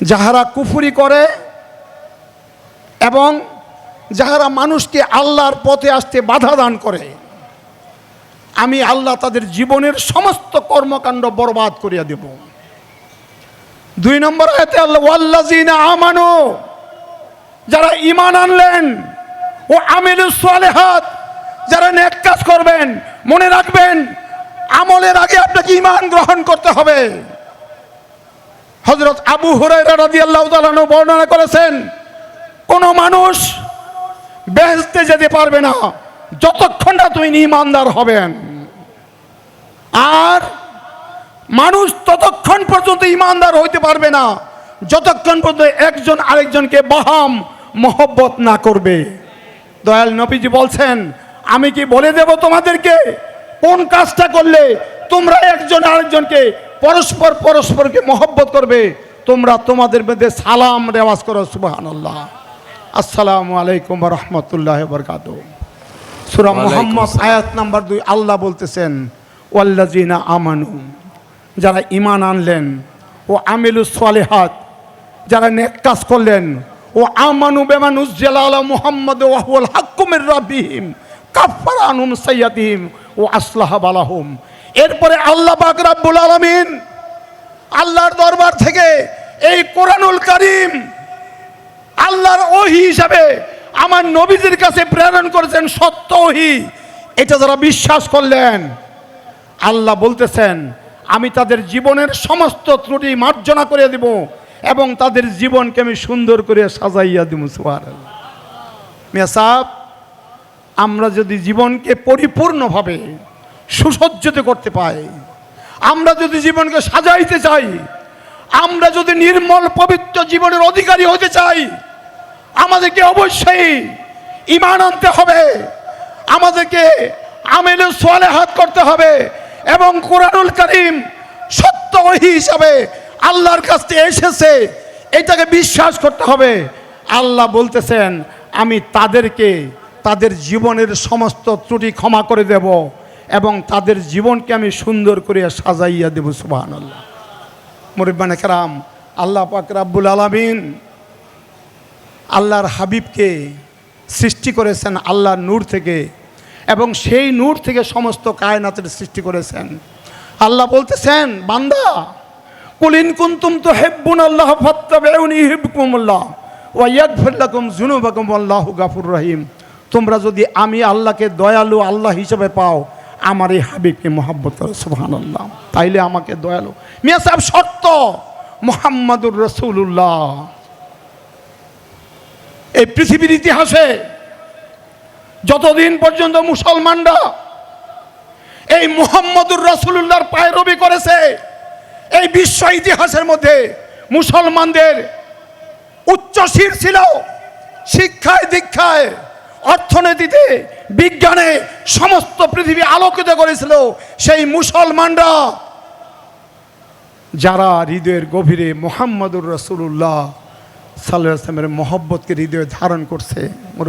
যাহারা কুফুরি করে এবং যাহারা মানুষকে আল্লাহর পথে আসতে বাধা দান করে, আমি আল্লাহ তাদের জীবনের সমস্ত কর্মকাণ্ড বরবাদ করিয়া দেব। দুই নম্বর আয়াতে আল্লাহ আমানু যারা ঈমান আনলেন, ও আমিলুস সালেহাত যারা নেক কাজ করবেন, মনে রাখবেন, আমলের আগে আপনাকে ঈমান গ্রহণ করতে হবে। হযরত আবু হুরায়রা রাদিয়াল্লাহু তাআলা আনহু বর্ণনা করেছেন, কোন মানুষ বেহেশতে যেতে পারবে না যতক্ষণ না তুমি ইমানদার হবেন আর মানুষ ততক্ষণ পর্যন্ত ইমানদার হইতে পারবে না যতক্ষণ পর্যন্ত একজন আরেকজনকে বাহাম মহব্বত না করবে। দয়াল নবীজি বলছেন, আমি কি বলে দেব তোমাদেরকে? কোন কাজটা করলে তোমরা একজন আরেকজনকে পরস্পর পরস্পরকে মহব্বত করবে তোমরা তোমাদের মধ্যে সালাম রেওয়াজ করো সুবাহান আল্লাহ আসসালামু আলাইকুম রহমতুল্লাহ বরকাত সুরা মোহাম্মদ। আয়াত নাম্বার দুই আল্লাহ বলতেছেন ওয়াল্লাজিনা আমানু যারা ইমান আনলেন ও আমিলু সালেহাত যারা নেক কাজ করলেন ও আমানু বেমানুস জেলালা মুহাম্মদ ওয়াহুল হাক্কুমের রাবিহিম কাফার আনুম সৈয়াদিম ও আসলাহ বালাহুম। এরপরে আল্লাহ পাক রাব্বুল আলামিন আল্লাহর দরবার থেকে এই কোরআনুল কারীম আল্লাহর ওহি হিসাবে আমার নবীদের কাছে প্রেরণ করেছেন সত্য ওহি। এটা যারা বিশ্বাস করলেন, আল্লাহ বলতেছেন, আমি তাদের জীবনের সমস্ত ত্রুটি মার্জনা করে দিব এবং তাদের জীবনকে আমি সুন্দর করে সাজাইয়া দিব সুহার মিয়া সাহেব, আমরা যদি জীবনকে পরিপূর্ণভাবে সুসজ্জিত করতে পাই। আমরা যদি জীবনকে সাজাইতে চাই, আমরা যদি নির্মল, পবিত্র জীবনের অধিকারী হতে চাই, আমাদেরকে অবশ্যই ইমান আনতে হবে। আমাদেরকে আমেলে সোয়ালে হাত করতে হবে এবং কোরআনুল করিম সত্য ওহি হিসাবে আল্লাহর কাছ থেকে এসেছে, এটাকে বিশ্বাস করতে হবে। আল্লাহ বলতেছেন, আমি তাদেরকে, তাদের জীবনের সমস্ত ত্রুটি ক্ষমা করে দেব। এবং তাদের জীবনকে আমি সুন্দর করে সাজাইয়া দেব সুবাহান আল্লাহ মুরিবান কেরাম, আল্লাহ পাক রাব্বুল আলামিন আল্লাহর হাবিবকে সৃষ্টি করেছেন আল্লাহর নূর থেকে এবং সেই নূর থেকে সমস্ত কায়নাতের সৃষ্টি করেছেন। আল্লাহ বলতেছেন, বান্দা কুলিন কুন্তুম তো হেব্বুন আল্লাহ ফত্তাবেউনি হিবকুমুল্লাহ যুনুবাকুম আল্লাহু গাফুর রহিম। তোমরা যদি আমি আল্লাহকে দয়ালু আল্লাহ হিসেবে পাও আমার এই হাবিবকে করো, সুবহানাল্লাহ। তাইলে আমাকে দয়ালু। মিয়া সাহেব সত্য মোহাম্মদুর রসুল্লাহ এই পৃথিবীর ইতিহাসে যতদিন পর্যন্ত মুসলমানরা এই মুহাম্মদুর রসুল্লাহর পায়রবি করেছে, এই বিশ্ব ইতিহাসের মধ্যে মুসলমানদের উচ্চশীর ছিল শিক্ষায় দীক্ষায় অর্থনীতিতে, বিজ্ঞানে সমস্ত পৃথিবী আলোকিত করেছিল সেই মুসলমানরা। যারা হৃদয়ের গভীরে মোহাম্মদুর রসুল্লাহ সাল্লাহ আসলামের মহব্বতকে হৃদয়ে ধারণ করছে